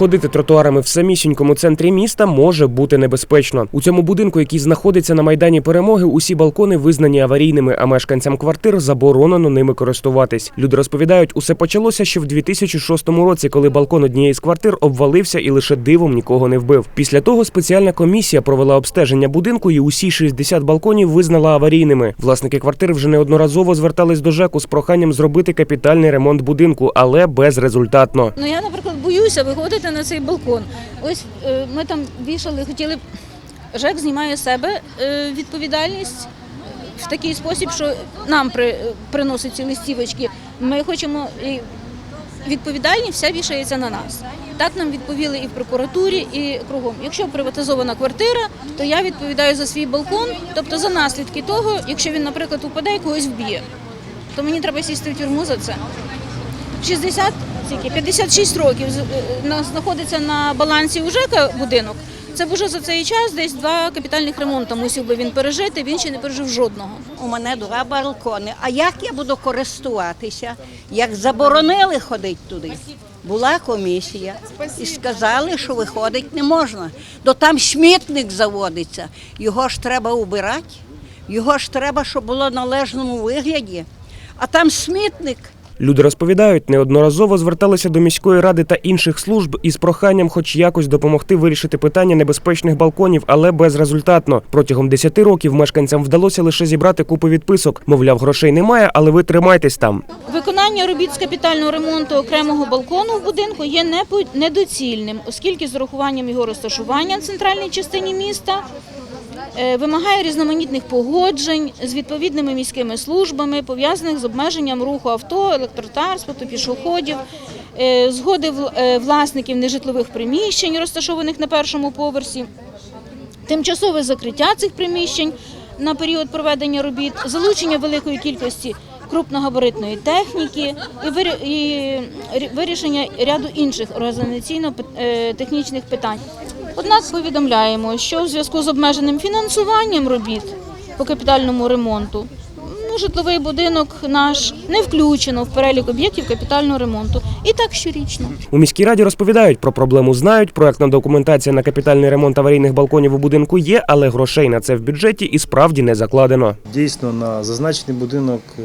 Ходити тротуарами в самісінькому центрі міста може бути небезпечно. У цьому будинку, який знаходиться на майдані перемоги, усі балкони визнані аварійними, а мешканцям квартир заборонено ними користуватись. Люди розповідають, усе почалося ще в 2006 році, коли балкон однієї з квартир обвалився і лише дивом нікого не вбив. Після того спеціальна комісія провела обстеження будинку і усі 60 балконів визнала аварійними. Власники квартир вже неодноразово звертались до ЖЕКу з проханням зробити капітальний ремонт будинку, але безрезультатно. Ну я, наприклад, боюся виходити на цей балкон. Ось е, ми там вішали, хотіли. ЖЕК знімає з себе е, відповідальність в такий спосіб, що нам при, приносять ці листівочки. Ми хочемо відповідальність вся вішається на нас. Так нам відповіли і в прокуратурі, і кругом. Якщо приватизована квартира, то я відповідаю за свій балкон, тобто за наслідки того, якщо він, наприклад, упаде і когось вб'є, то мені треба сісти в тюрму за це. 60, скільки, 56 років е, знаходиться на балансі у ЖЕКа будинок. Це б уже за цей час десь два капітальних ремонти мусив би він пережити. Він ще не пережив жодного. У мене два балкони. А як я буду користуватися? Як заборонили ходити туди? Була комісія і сказали, що виходити не можна. То там смітник заводиться. Його ж треба убирати, його ж треба, щоб було в належному вигляді. А там смітник. Люди розповідають, неодноразово зверталися до міської ради та інших служб із проханням, хоч якось допомогти вирішити питання небезпечних балконів, але безрезультатно. Протягом 10 років мешканцям вдалося лише зібрати купу відписок. Мовляв, грошей немає, але ви тримайтесь там. Виконання робіт з капітального ремонту окремого балкону в будинку є недоцільним, оскільки з урахуванням його розташування в центральній частині міста вимагає різноманітних погоджень з відповідними міськими службами, пов'язаних з обмеженням руху авто, електротранспорту, пішоходів, е, згоди е, власників нежитлових приміщень, розташованих на першому поверсі, тимчасове закриття цих приміщень на період проведення робіт, залучення великої кількості крупногабаритної техніки і вирі- вирішення ряду інших організаційно-технічних питань. Однак повідомляємо, що в зв'язку з обмеженим фінансуванням робіт по капітальному ремонту ну, житловий будинок наш не включено в перелік об'єктів капітального ремонту. І так щорічно. У міській раді розповідають про проблему. Знають, проектна документація на капітальний ремонт аварійних балконів у будинку є, але грошей на це в бюджеті і справді не закладено. Дійсно, на зазначений будинок е,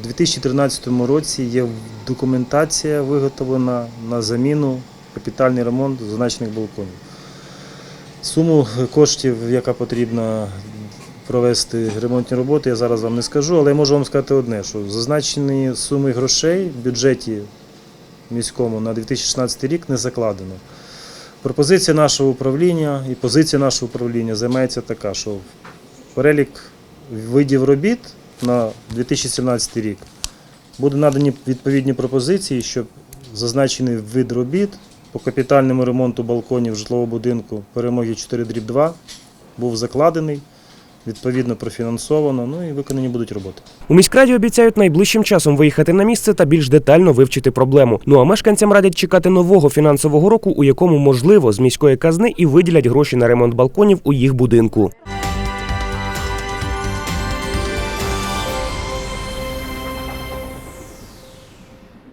в 2013 році є документація виготовлена на заміну капітальний ремонт зазначених балконів. Суму коштів, яка потрібна провести ремонтні роботи, я зараз вам не скажу, але я можу вам сказати одне, що зазначені суми грошей в бюджеті міському на 2016 рік не закладено. Пропозиція нашого управління і позиція нашого управління займається така, що перелік видів робіт на 2017 рік будуть надані відповідні пропозиції, щоб зазначений вид робіт по капітальному ремонту балконів житлового будинку перемоги 4 дріб 2 був закладений, відповідно профінансовано, ну і виконані будуть роботи. У міськраді обіцяють найближчим часом виїхати на місце та більш детально вивчити проблему. Ну а мешканцям радять чекати нового фінансового року, у якому можливо з міської казни і виділять гроші на ремонт балконів у їх будинку.